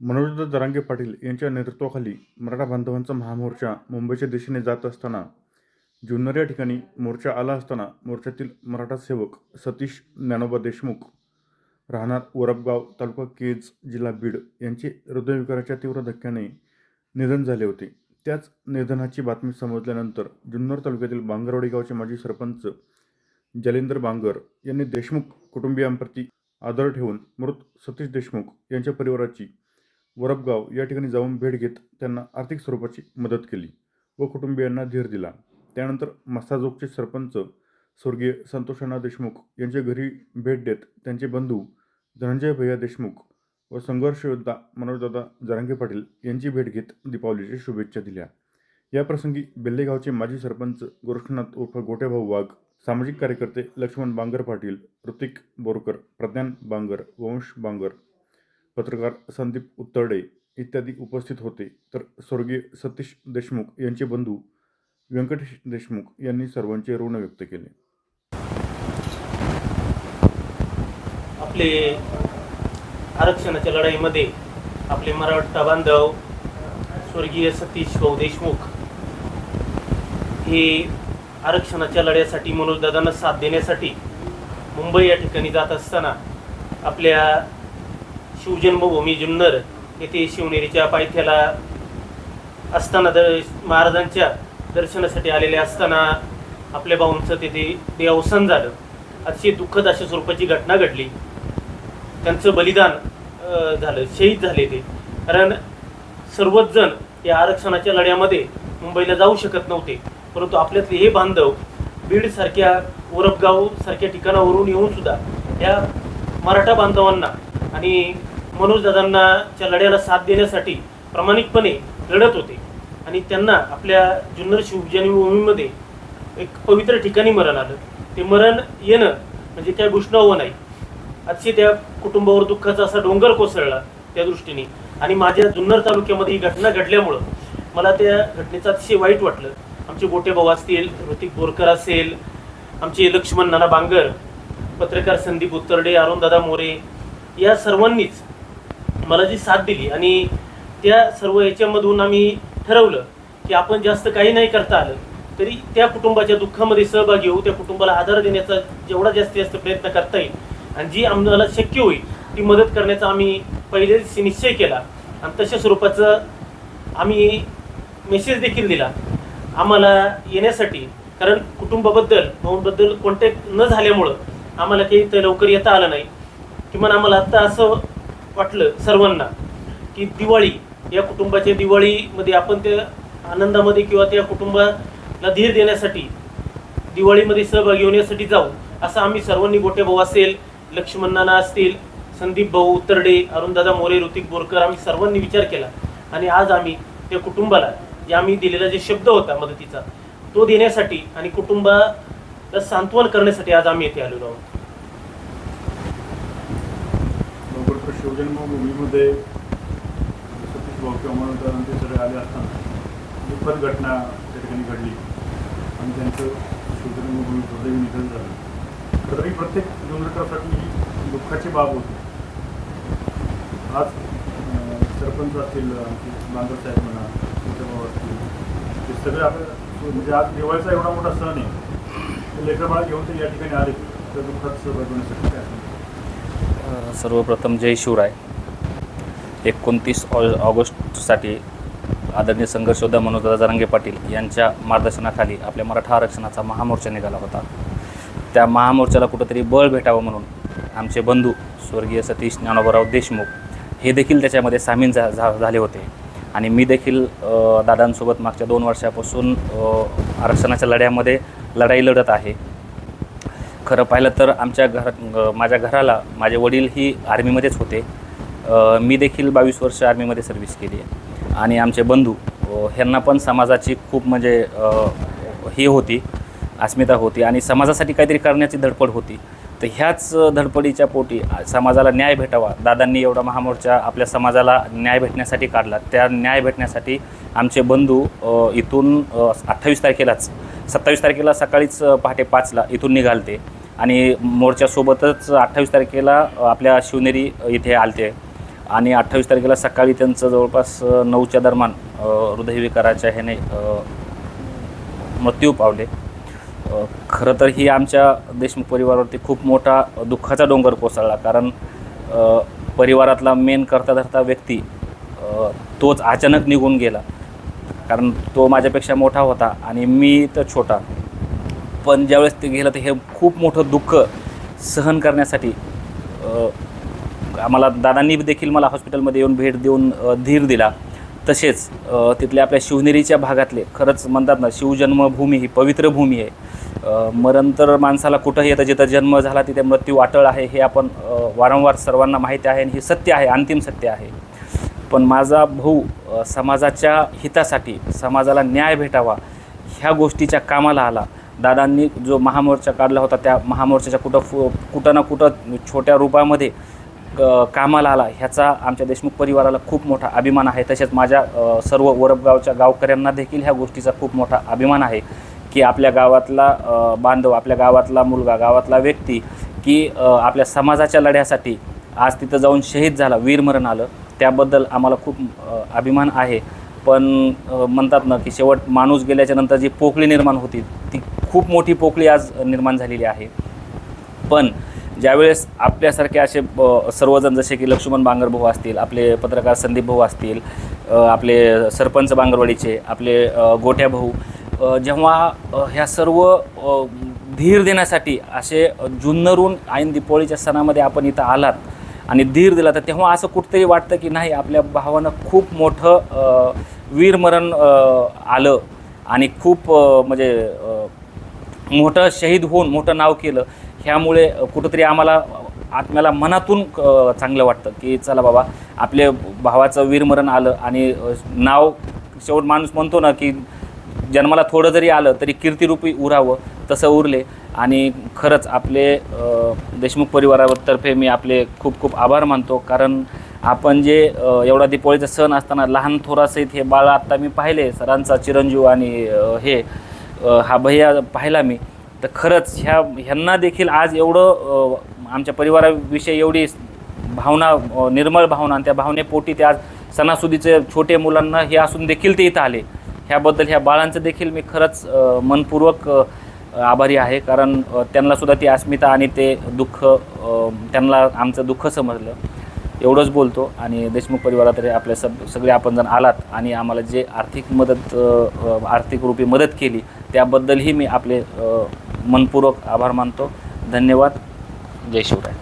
मनोजदादा जरांगे पाटील यांच्या नेतृत्वाखाली मराठा बांधवांचा महामोर्चा मुंबईच्या दिशेने जात असताना जुन्नर या ठिकाणी मोर्चा आला असताना मोर्चातील मराठा सेवक सतीश ज्ञानोबा देशमुख राहणार वरपगाव तालुका केज जिल्हा बीड यांचे हृदयविकाराच्या तीव्र धक्क्याने निधन झाले होते. त्याच निधनाची बातमी समजल्यानंतर जुन्नर तालुक्यातील बांगरवाडी गावचे माजी सरपंच जलेंद्र बांगर यांनी देशमुख कुटुंबियांप्रती आदर ठेवून मृत सतीश देशमुख यांच्या परिवाराची वरपगाव या ठिकाणी जाऊन भेट घेत त्यांना आर्थिक स्वरूपाची मदत केली व कुटुंबियांना धीर दिला. त्यानंतर मस्ताजोगचे सरपंच स्वर्गीय संतोषाणा देशमुख यांच्या घरी भेट देत त्यांचे बंधू धनंजय भैया देशमुख व संघर्ष योद्धा मनोजदादा जरांगे पाटील यांची भेट घेत दीपावलीच्या शुभेच्छा दिल्या. या प्रसंगी बेल्लेगावचे माजी सरपंच गोरक्षनाथ उर्फ गोट्याभाऊ वाघ सामाजिक कार्यकर्ते लक्ष्मण बांगर पाटील ऋतिक बोरकर प्रज्ञान बांगर वंश बांगर पत्रकार संदीप उत्तरडे इत्यादी उपस्थित होते. तर स्वर्गीय सतीश देशमुख यांचे बंधू व्यंकटेश देशमुख यांनी सर्वांचे ऋण व्यक्त केले. आपले आरक्षणाच्या लढाईमध्ये आपले मराठा बांधव स्वर्गीय सतीश भाऊ देशमुख हे आरक्षणाच्या लढ्यासाठी मनोजदादांना साथ देण्यासाठी मुंबई या ठिकाणी जात असताना आपल्या शिवजन्मभूमी जुन्नर येथे शिवनेरीच्या पायथ्याला असताना दर महाराजांच्या दर्शनासाठी आलेले असताना आपल्या भाऊंचं तिथे ते अवसान झालं. अतिशय दुःखद अशा स्वरूपाची घटना घडली. त्यांचं बलिदान झालं शहीद झाले ते. कारण सर्वच जण या आरक्षणाच्या लढ्यामध्ये मुंबईला जाऊ शकत नव्हते. परंतु आपल्यातले हे बांधव बीडसारख्या ओरपगाव सारख्या ठिकाणावरून येऊन सुद्धा या मराठा बांधवांना आणि मनोजदादांनाच्या लढ्याला साथ देण्यासाठी प्रामाणिकपणे लढत होते. आणि त्यांना आपल्या जुन्नर शिवजन्मभूमीमध्ये एक पवित्र ठिकाणी मरण आलं. ते मरण येणं म्हणजे त्या गोष्टावं नाही अतिशय त्या कुटुंबावर दुःखाचा असा डोंगर कोसळला त्या दृष्टीने. आणि माझ्या जुन्नर तालुक्यामध्ये ही घटना घडल्यामुळं मला त्या घटनेचं अतिशय वाईट वाटलं. आमचे गोटे भाऊ असतील ऋतिक बोरकर असेल आमचे लक्ष्मण नाना बांगर पत्रकार संदीप उत्तरडे अरुणदादा मोरे या सर्वांनीच मला जी साथ दिली आणि त्या सर्व याच्यामधून आम्ही ठरवलं की आपण जास्त काही नाही करता आलं तरी त्या कुटुंबाच्या दुःखामध्ये सहभागी होऊ त्या कुटुंबाला आधार देण्याचा जेवढा जास्तीत जास्त प्रयत्न करता येईल आणि जी आम्हाला शक्य होईल ती मदत करण्याचा आम्ही पहिलेच निश्चय केला. आणि तशा स्वरूपाचं आम्ही मेसेज देखील दिला आम्हाला येण्यासाठी. कारण कुटुंबाबद्दल भाऊंबद्दल कॉन्टॅक्ट न झाल्यामुळं आम्हाला काही इथं लवकर येता आलं नाही. किमान आम्हाला आत्ता असं वाटलं सर्वांना की दिवाळी या कुटुंबाच्या दिवाळीमध्ये आपण त्या आनंदामध्ये किंवा त्या कुटुंबाला धीर देण्यासाठी दिवाळीमध्ये सहभागी होण्यासाठी जाऊ असं आम्ही सर्वांनी गोटे भाऊ असेल लक्ष्मण नाना असतील संदीप भाऊ उत्तरडे अरुणदादा मोरे ऋतिक बोरकर आम्ही सर्वांनी विचार केला. आणि आज आम्ही त्या कुटुंबाला जे आम्ही दिलेला जे शब्द होता मदतीचा तो देण्यासाठी आणि कुटुंबाला सांत्वन करण्यासाठी आज आम्ही येथे आलेलो आहोत. लवकर शिवजन्मभूमीमध्ये सतीश भाऊ किंवा मनोजदादा ते सगळे आले असताना दुःखद घटना त्या ठिकाणी घडली. आणि त्यांचं शिवजन्मभूमी दुर्दैवी निधन झालं. तरी प्रत्येक जुन्नरकरांसाठी ही दुःखाची बाब होती. आज सरपंच असतील आमचे बांगर साहेब म्हणा त्यांच्या भाऊ असतील ते सगळे आपल्या म्हणजे आज दिवाळीचा एवढा मोठा सण आहे. ते लेकर बाळ घेऊन ते या ठिकाणी आले. तर दुःखात सहभागी होण्यासाठी काय सर्वप्रथम जय शिवराय. एकोणतीस ऑ ऑगस्टसाठी आदरणीय संघर्षोद्धा मनोजदादा जरांगे पाटील यांच्या मार्गदर्शनाखाली आपल्या मराठा आरक्षणाचा महामोर्चा निघाला होता. त्या महामोर्चाला कुठंतरी बळ भेटावं म्हणून आमचे बंधू स्वर्गीय सतीश ज्ञानोबराव देशमुख हे देखील त्याच्यामध्ये सामील झा झा झाले होते. आणि मी देखील दादांसोबत मागच्या दोन वर्षापासून आरक्षणाच्या लढ्यामध्ये लढाई लढत आहे. खरं पाहिलं तर आमच्या घरात माझ्या घराला माझे वडील ही आर्मीमध्येच होते. मी देखील बावीस वर्ष आर्मीमध्ये सर्व्हिस केली आहे. आणि आमचे बंधू ह्यांना पण समाजाची खूप म्हणजे हे होती अस्मिता होती आणि समाजासाठी काहीतरी करण्याची धडपड होती. तर ह्याच धडपडीच्या पोटी समाजाला न्याय भेटावा दादांनी एवढा महामोर्चा आपल्या समाजाला न्याय भेटण्यासाठी काढला. त्या न्याय भेटण्यासाठी आमचे बंधू इथून अठ्ठावीस तारखेलाच सत्तावीस तारखेला सकाळीच पहाटे पाचला इथून निघालते. आणि मोर्चासोबतच अठ्ठावीस तारखेला आपल्या शिवनेरी इथे आलते. आणि अठ्ठावीस तारखेला सकाळी त्यांचं जवळपास नऊच्या दरम्यान हृदयविकाराच्या ह्याने मृत्यू पावले. खरं तर ही आमच्या देशमुख परिवारावरती खूप मोठा दुःखाचा डोंगर कोसळला. कारण परिवारातला मेन करता धरता व्यक्ती तोच अचानक निघून गेला. कारण तो माझ्यापेक्षा मोठा होता आणि मी तर छोटा. पण ज्यावेळेस ते गेलं तर हे खूप मोठं दुःख सहन करण्यासाठी आम्हाला दादांनी देखील मला हॉस्पिटलमध्ये येऊन भेट देऊन धीर दिला. तसेच तिथल्या आपल्या शिवनेरीच्या भागातले खरंच म्हणतात ना शिवजन्मभूमी ही पवित्र भूमी आहे. अ, मरण तर माणसाला कुठंही येतं जिथं जन्म झाला तिथे मृत्यू वाटळ आहे हे आपण वारंवार सर्वांना माहिती आहे आणि हे सत्य आहे अंतिम सत्य आहे. पण माझा भाऊ समाजाच्या हितासाठी समाजाला न्याय भेटावा ह्या गोष्टीच्या कामाला आला. दादांनी जो महामोर्चा काढला होता त्या महामोर्चाच्या कुठं फु कुठं ना कुठं छोट्या रूपामध्ये क- कामाला आला. ह्याचा आमच्या देशमुख परिवाराला खूप मोठा अभिमान आहे. तसेच माझ्या सर्व वरबगावच्या गावकऱ्यांना देखील ह्या गोष्टीचा खूप मोठा अभिमान आहे की आपल्या गावातला बांधव आपल्या गावातला मुलगा गावातला व्यक्ती की आपल्या समाजाच्या लढ्यासाठी आज तिथं जाऊन शहीद झाला वीरमरण आलं. त्याबद्दल आम्हाला खूप अभिमान आहे. पण म्हणतात ना की शेवट माणूस गेल्याच्यानंतर जी पोकळी निर्माण होती ती खूप मोठी पोकळी आज निर्माण झालेली आहे. पण ज्यावेळेस आपल्यासारखे असे सर्वजण जसे की लक्ष्मण बांगरभाऊ असतील आपले पत्रकार संदीप भाऊ असतील आपले सरपंच बांगरवाडीचे आपले गोट्या भाऊ जेव्हा ह्या सर्व धीर देण्यासाठी असे जुन्नरून ऐन दीपावळीच्या सणामध्ये आपण इथं आलात आणि धीर दिला तर तेव्हा असं कुठंतरी वाटतं की नाही आपल्या भावानं खूप मोठं वीरमरण आलं आणि खूप म्हणजे मोठं शहीद होऊन मोठं नाव केलं ह्यामुळे कुठंतरी आम्हाला आत्म्याला मनातून चांगलं वाटतं की चला बाबा आपल्या भावाचं वीरमरण आलं आणि नाव शेवट माणूस म्हणतो ना की जन्माला थोडं जरी आलं तरी कीर्तिरूपी उरावं तसं उरले. आणि खरंच आपले देशमुख परिवारातर्फे मी आपले खूप खूप आभार मानतो. कारण आपण जे एवढा दीपावळीचा सण असताना लहान थोरासहित हे बाळ आत्ता मी पाहिले सरांचा चिरंजीव आणि हे हा भैया पाहिला मी. तर खरंच ह्या ह्यांना देखील आज एवढं आमच्या परिवाराविषयी एवढी भावना निर्मळ भावना आणि त्या भावनेपोटी ते आज सणासुदीचे छोटे मुलांना हे असून देखील ते इथं आले. ह्याबद्दल ह्या बाळांचं देखील मी खरंच मनपूर्वक आभारी आहे. कारण त्यांनासुद्धा ती अस्मिता आणि ते दुःख त्यांना आमचं दुःख समजलं. एवढंच बोलतो. आणि देशमुख परिवारातर्फे आपल्या सब सगळे आपण जण आलात आणि आम्हाला जे आर्थिक मदत आर्थिक रूपी मदत केली त्याबद्दलही मी आपले मनपूर्वक आभार मानतो. धन्यवाद. जय शिवराय.